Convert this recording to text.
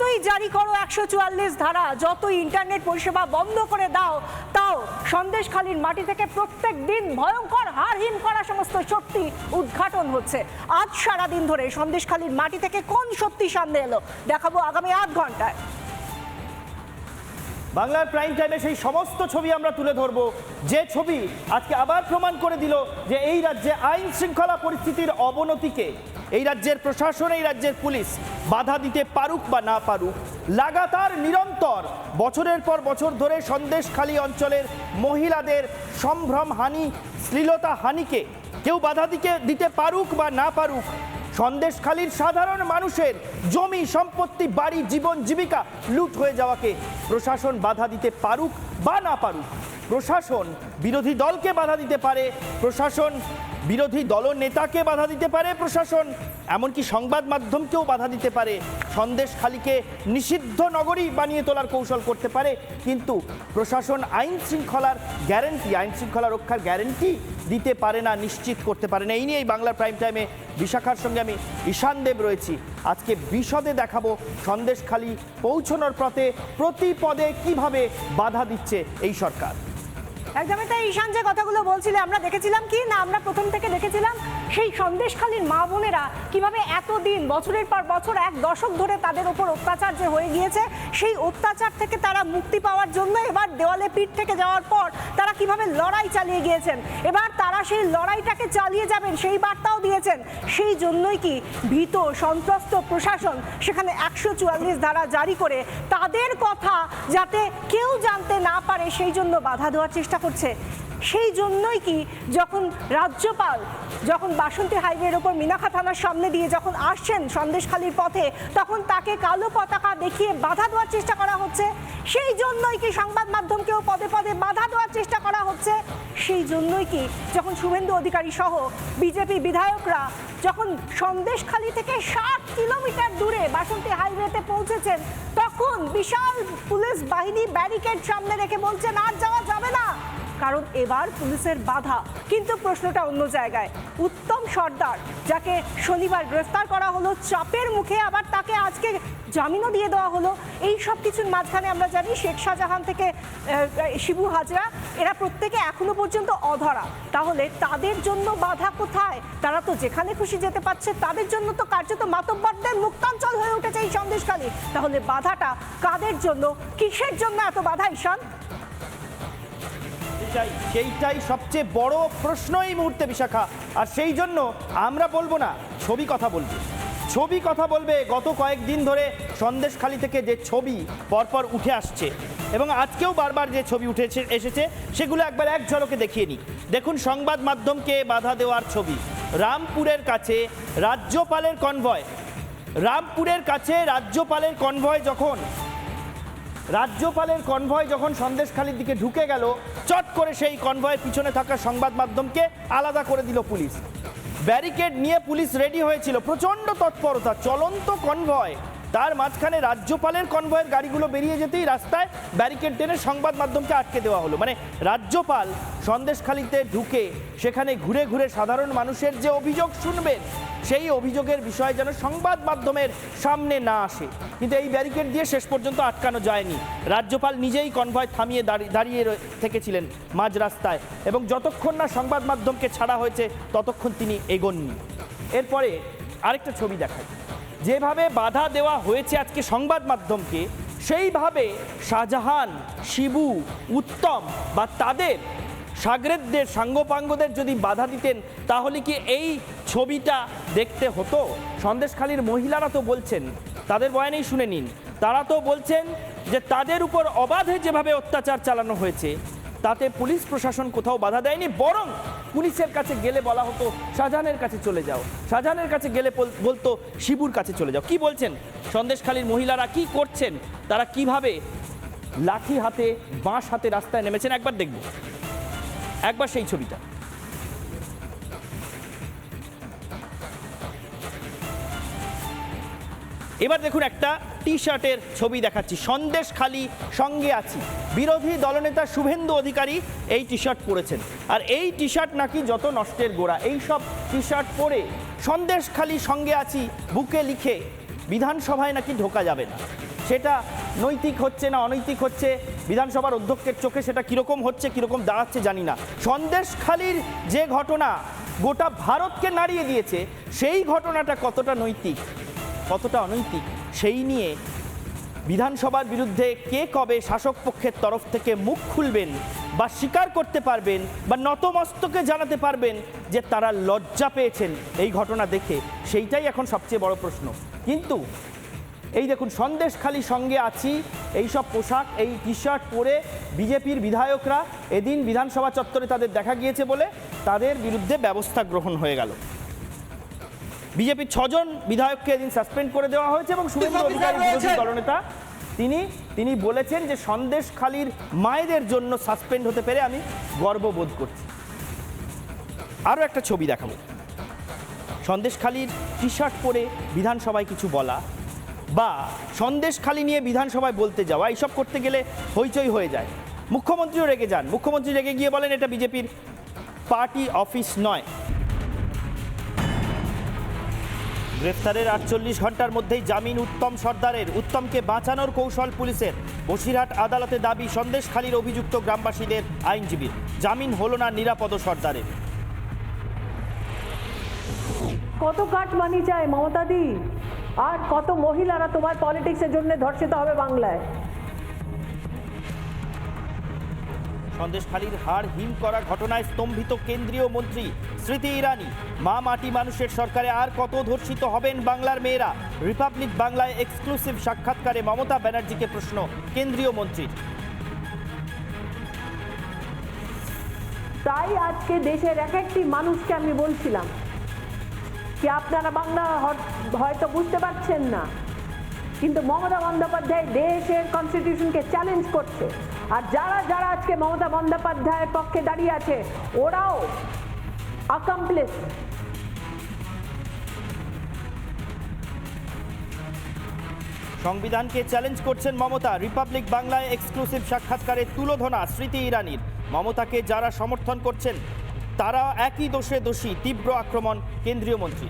যতই জারি করো একশো চুয়াল্লিশ ধারা, যতই ইন্টারনেট পরিষেবা বন্ধ করে দাও, তাও সন্দেশখালীর মাটি থেকে প্রত্যেক দিন ভয়ঙ্কর হারহিম করা সমস্ত সত্যি উদ্ঘাটন হচ্ছে। আজ সারা দিন ধরে সন্দেশখালীর মাটি থেকে কোন সত্যি সামনে এলো? দেখাবো আগামী আধ ঘন্টায়। বাংলার প্রাইম টাইমে সেই সমস্ত ছবি আমরা তুলে ধরব। যে ছবি আজকে আবার প্রমাণ করে দিল যে এই রাজ্যে আইন শৃঙ্খলা পরিস্থিতির অবনতিকে এই রাজ্যের প্রশাসন, এই রাজ্যের পুলিশ বাধা দিতে পারুক বা না পারুক, লাগাতার নিরন্তর, বছরের পর বছর ধরে সন্দেশখালী অঞ্চলের মহিলাদের সম্ভ্রম হানি শ্লীলতা হানিকে কেউ বাধা দিকে দিতে পারুক বা না পারুক, সন্দেশখালীর সাধারণ মানুষের জমি সম্পত্তি, বাড়ি, জীবন, জীবিকা লুট হয়ে যাওয়াকে প্রশাসন বাধা দিতে পারুক বা না পারুক, প্রশাসন বিরোধী দলকে বাধা দিতে পারে, প্রশাসন বিরোধী দলনেতাকে বাধা দিতে পারে প্রশাসন, এমনকি সংবাদ মাধ্যমকেও বাধা দিতে পারে। সন্দেশখালীকে নিষিদ্ধ নগরী বানিয়ে তোলার কৌশল করতে পারে, কিন্তু প্রশাসন আইন শৃঙ্খলার গ্যারেন্টি, আইন শৃঙ্খলা রক্ষার গ্যারেন্টি দিতে পারে না, নিশ্চিত করতে পারে না। এই নিয়েই বাংলার প্রাইম টাইমে বিশাখার সঙ্গে আমি ঈশান দেব রয়েছি। আজকে বিশদে দেখাবো সন্দেশখালী পৌঁছানোর পথে প্রতি পদে কীভাবে বাধা দিচ্ছে এই সরকার। একদমই তাই ঈশান যে কথাগুলো বলছিলে আমরা দেখেছিলাম কি? না আমরা প্রথম থেকে দেখেছিলাম সেই সন্দেশখালীর মা বোনেরা কীভাবে এতদিন, বছরের পর বছর, এক দশক ধরে তাদের ওপর অত্যাচার যে হয়ে গিয়েছে, সেই অত্যাচার থেকে তারা মুক্তি পাওয়ার জন্য এবার দেওয়ালে পিঠ থেকে যাওয়ার পর তারা কীভাবে লড়াই চালিয়ে গিয়েছেন? এবার তারা সেই লড়াইটাকে চালিয়ে যাবেন, সেই বার্তাও দিয়েছেন। সেই জন্যই কি ভীত, সন্ত্রস্ত প্রশাসন সেখানে একশো চুয়াল্লিশ ধারা জারি করে তাদের কথা যাতে কেউ জানতে না পারে, সেই জন্য বাধা দেওয়ার চেষ্টা করছে। সেই জন্যই কি যখন রাজ্যপাল, যখন বাসন্তী হাইওয়ের ওপর মিনাখা থানার সামনে দিয়ে যখন আসছেন সন্দেশখালীর পথে, তখন তাকে কালো পতাকা দেখিয়ে বাধা দেওয়ার চেষ্টা করা হচ্ছে? সেই জন্যই কি সংবাদ মাধ্যমকেও পদে পদে বাধা দেওয়ার চেষ্টা করা হচ্ছে? সেই জন্যই কি যখন শুভেন্দু অধিকারী সহ বিজেপি বিধায়করা যখন সন্দেশখালী থেকে ষাট কিলোমিটার দূরে বাসন্তী হাইওয়েতে পৌঁছেছেন, তখন বিশাল পুলিশ বাহিনী ব্যারিকেড সামনে রেখে বলছেন, আর যাওয়া যাবে না। কারণ এবার পুলিশের বাধা। কিন্তু প্রশ্নটা অন্য জায়গায়। উত্তম সর্দার, যাকে শনিবার গ্রেফতার করা হলো, চাপের মুখে আবার তাকে আজকে জামিনও দিয়ে দেওয়া হলো। এই সব কিছুর মাঝখানে আমরা জানি শেখ শাহজাহান থেকে শিবু হাজরা, এরা প্রত্যেকে এখনও পর্যন্ত অধরা। তাহলে তাদের জন্য বাধা কোথায়? তারা তো যেখানে খুশি যেতে পারছে, তাদের জন্য তো কার্যত মাতব্বরদের মুক্তাঞ্চল হয়ে উঠেছে এই সন্দেশখালী। তাহলে বাধাটা কাদের জন্য, কিসের জন্য এত বাধা ঈশান? সেইটাই সবচেয়ে বড় প্রশ্ন এই মুহূর্তে বিশাখা। আর সেই জন্য আমরা বলব না, ছবি কথা বলবে। ছবি কথা বলবে গত কয়েকদিন ধরে সন্দেশখালি থেকে যে ছবি পরপর উঠে আসছে এবং আজকেও বারবার যে ছবি উঠেছে এসেছে, সেগুলো একবার এক ঝলকে দেখিয়ে নিই। দেখুন সংবাদ মাধ্যমকে বাধা দেওয়ার ছবি। রামপুরের কাছে রাজ্যপালের কনভয়। রামপুরের কাছে রাজ্যপালের কনভয় যখন রাজ্যপালের কনভয় যখন সন্দেশখালির দিকে ঢুকে গেল, চট করে সেই কনভয়ের পিছনে থাকা সংবাদ মাধ্যমকে আলাদা করে দিল পুলিশ। ব্যারিকেড নিয়ে পুলিশ রেডি হয়েছিল। প্রচণ্ড তৎপরতা, চলন্ত কনভয়। তার মাঝখানে রাজ্যপালের কনভয়ের গাড়িগুলো বেরিয়ে যেতেই রাস্তায় ব্যারিকেড টেনে সংবাদ মাধ্যমকে আটকে দেওয়া হলো। মানে রাজ্যপাল সন্দেশখালিতে ঢুকে সেখানে ঘুরে ঘুরে সাধারণ মানুষের যে অভিযোগ শুনবেন, সেই অভিযোগের বিষয় যেন সংবাদ মাধ্যমের সামনে না আসে। কিন্তু এই ব্যারিকেড দিয়ে শেষ পর্যন্ত আটকানো যায়নি। রাজ্যপাল নিজেই কনভয় থামিয়ে দাঁড়িয়ে থেকেছিলেন মাঝ রাস্তায় এবং যতক্ষণ না সংবাদ মাধ্যমকে ছাড়া হয়েছে, ততক্ষণ তিনি এগোননি। এরপরে আরেকটা ছবি দেখাই। যেভাবে বাধা দেওয়া হয়েছে আজকে সংবাদ মাধ্যমকে, সেইভাবে শাহজাহান, শিবু, উত্তম বা তাদের সাগরেদদের, সাঙ্গপাঙ্গদের যদি বাধা দিতেন, তাহলে কি এই ছবিটা দেখতে হতো? সন্দেশখালীর মহিলারা তো বলছেন, তাদের বয়ানেই শুনে নিন। তারা তো বলছেন যে তাদের উপর অবাধে যেভাবে অত্যাচার চালানো হয়েছে, তাতে পুলিশ প্রশাসন কোথাও বাধা দেয়নি, বরং পুলিশের কাছে গেলে বলা হতো শাহজাহানের কাছে চলে যাও। শাহজাহানের কাছে গেলে বল- বলতো, শিবুর কাছে চলে যাও। কি বলছেন? সন্দেশখালীর মহিলারা কি করছেন? তারা কীভাবে লাঠি হাতে, বাঁশ হাতে রাস্তায় নেমেছেন? একবার দেখব। একবার সেই ছবিটা। এবার দেখুন একটা টি শার্টের ছবি দেখাচ্ছি। সন্দেশ খালি সঙ্গে আছি। বিরোধী দলনেতা শুভেন্দু অধিকারী এই টি শার্ট পরেছেন। আর এই টি শার্ট নাকি যত নষ্টের গোড়া, এই সব টি শার্ট পরে সন্দেশ খালি সঙ্গে আছি, বুকে লিখে বিধানসভায় নাকি ঢোকা যাবে না। সেটা নৈতিক হচ্ছে না অনৈতিক হচ্ছে, বিধানসভার অধ্যক্ষের চোখে সেটা কীরকম হচ্ছে, কীরকম দাঁড়াচ্ছে জানি না। সন্দেশখালির যে ঘটনা গোটা ভারতকে নাড়িয়ে দিয়েছে, সেই ঘটনাটা কতটা নৈতিক, কতটা অনৈতিক সেই নিয়ে বিধানসভার বিরুদ্ধে কে কবে শাসক পক্ষের তরফ থেকে মুখ খুলবেন বা স্বীকার করতে পারবেন বা নতমস্তকে জানাতে পারবেন যে তারা লজ্জা পেয়েছেন এই ঘটনা দেখে, সেইটাই এখন সবচেয়ে বড় প্রশ্ন। কিন্তু এই দেখুন সন্দেশখালি সঙ্গে আছি, এই সব পোশাক, এই টি শার্ট পরে বিজেপির বিধায়করা এদিন বিধানসভা চত্বরে তাদের দেখা গিয়েছে বলে তাদের বিরুদ্ধে ব্যবস্থা গ্রহণ হয়ে গেল। বিজেপির ছজন বিধায়ককে এদিন সাসপেন্ড করে দেওয়া হয়েছে এবং শুভেন্দু অধিকারী বিরোধী দলনেতা তিনি তিনি বলেছেন যে সন্দেশখালির মায়েদের জন্য সাসপেন্ড হতে পেরে আমি গর্ববোধ করছি। আরও একটা ছবি দেখাবো। সন্দেশখালির টি শার্ট পরে বিধানসভায় কিছু বলা বা সন্দেশখালি নিয়ে বিধানসভায় বলতে যাওয়া এইসব করতে গেলে হইচই হয়ে যায়। মুখ্যমন্ত্রীও রেগে যান। মুখ্যমন্ত্রী রেগে গিয়ে বলেন এটা বিজেপির পার্টি অফিস নয়। গ্রেফতারের আটচল্লিশ ঘণ্টার মধ্যেই জামিন উত্তম সর্দারের। উত্তমকে বাঁচানোর কৌশল পুলিশের। বসিরহাট আদালতে দাবি, সন্দেশখালীর অভিযুক্ত গ্রামবাসীদের আইনজীবীর জামিন হল না নিরাপদ সর্দারের। কত কাট মানি চায় মমতাদি আর কত মহিলারা তোমার পলিটিক্সের জন্য ধর্ষিত হবে বাংলায়? সন্দেশখালীর হার হিম করা ঘটনায় স্তম্ভিত কেন্দ্রীয় মন্ত্রী স্মৃতি ইরানি, মা মাটি মানুষের সরকারে আর কত ধর্ষিত হবেন বাংলার মেয়েরা? রিপাবলিক বাংলায় এক্সক্লুসিভ সাক্ষাৎকারে মমতা ব্যানার্জিকে প্রশ্ন কেন্দ্রীয় মন্ত্রীর। তাই আজকে দেশের এক একটি মানুষকে আমি বলছিলাম, কি আপনারা বাংলা হয়তো বুঝতে পারছেন না। কিন্তু মমতা বন্দ্যোপাধ্যায় দেশের কনস্টিটিউশনকে চ্যালেঞ্জ করছে। আর যারা যারা আজকে মমতা বন্দ্যোপাধ্যায়ের পক্ষে দাঁড়িয়ে আছে, ওরাও অ্যাকামপ্লিস সংবিধানকে চ্যালেঞ্জ করছেন মমতা। রিপাবলিক বাংলায় এক্সক্লুসিভ সাক্ষাৎকারে তুলোধনা স্মৃতি ইরানির। মমতাকে যারা সমর্থন করছেন, তারা একই দোষে দোষী, তীব্র আক্রমণ কেন্দ্রীয় মন্ত্রী